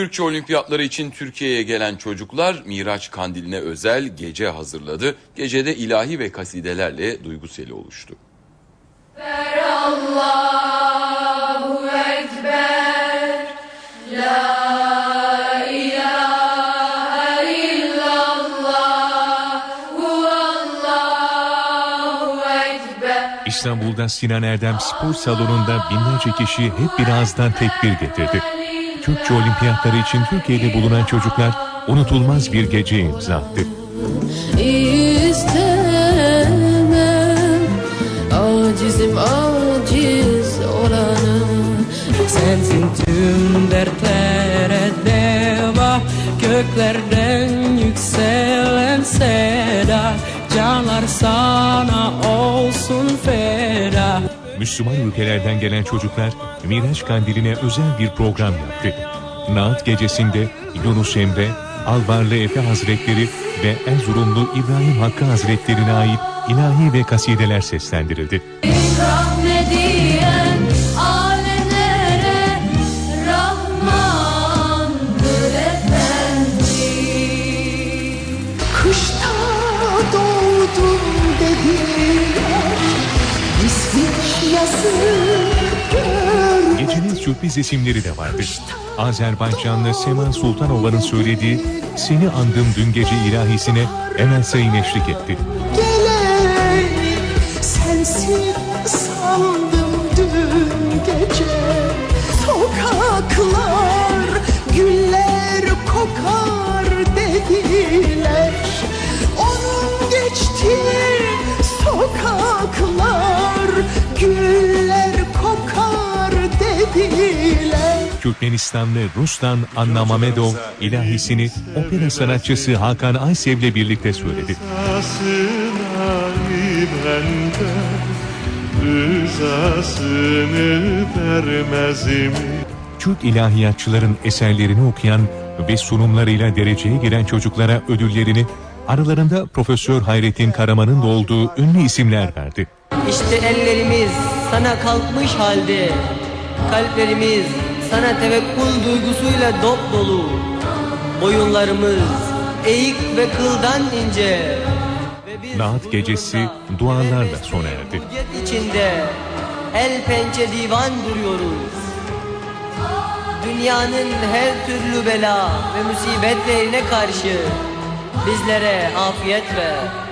Türkçe olimpiyatları için Türkiye'ye gelen çocuklar Miraç Kandili'ne özel gece hazırladı. Gecede ilahi ve kasidelerle duygu seli oluştu. İstanbul'da Sinan Erdem Spor Salonu'nda binlerce kişi hep bir ağızdan tekbir getirdi. Türkçe olimpiyatları için Türkiye'de bulunan çocuklar unutulmaz bir geceye imza attı. Acizim aciz olanım Sensin tüm dertlere deva Göklerden yükselen seda Canlar sana olsun feda Müslüman ülkelerden gelen çocuklar Miraç Kandili'ne özel bir program yaptı. Naat gecesinde Yunus Emre, Alvarlı Efe Hazretleri ve Erzurumlu İbrahim Hakkı Hazretlerine ait ilahi ve kasideler seslendirildi. Rahmediyen alemlere Gecenin sürpriz isimleri de vardı. Azerbaycanlı Sema Sultanova'nın söylediği Seni Andım Dün Gece ilahisine Emel Sayın eşlik etti. Sokaklar güller kokar dediler Türkmenistanlı Ruslan Anna Mamedov ilahisini opera sanatçısı Hakan Aysev'le birlikte söyledi. Türk ilahiyatçıların eserlerini okuyan ve sunumlarıyla dereceye giren çocuklara ödüllerini aralarında Profesör Hayrettin Karaman'ın da olduğu ünlü isimler verdi. İşte ellerimiz sana kalkmış halde Kalplerimiz sana tevekkül duygusuyla dop dolu Boyunlarımız eğik ve kıldan ince Naat gecesi dualarla sona erdi. İçinde el pençe divan duruyoruz. Dünyanın her türlü bela ve musibetlerine karşı bizlere afiyet ver.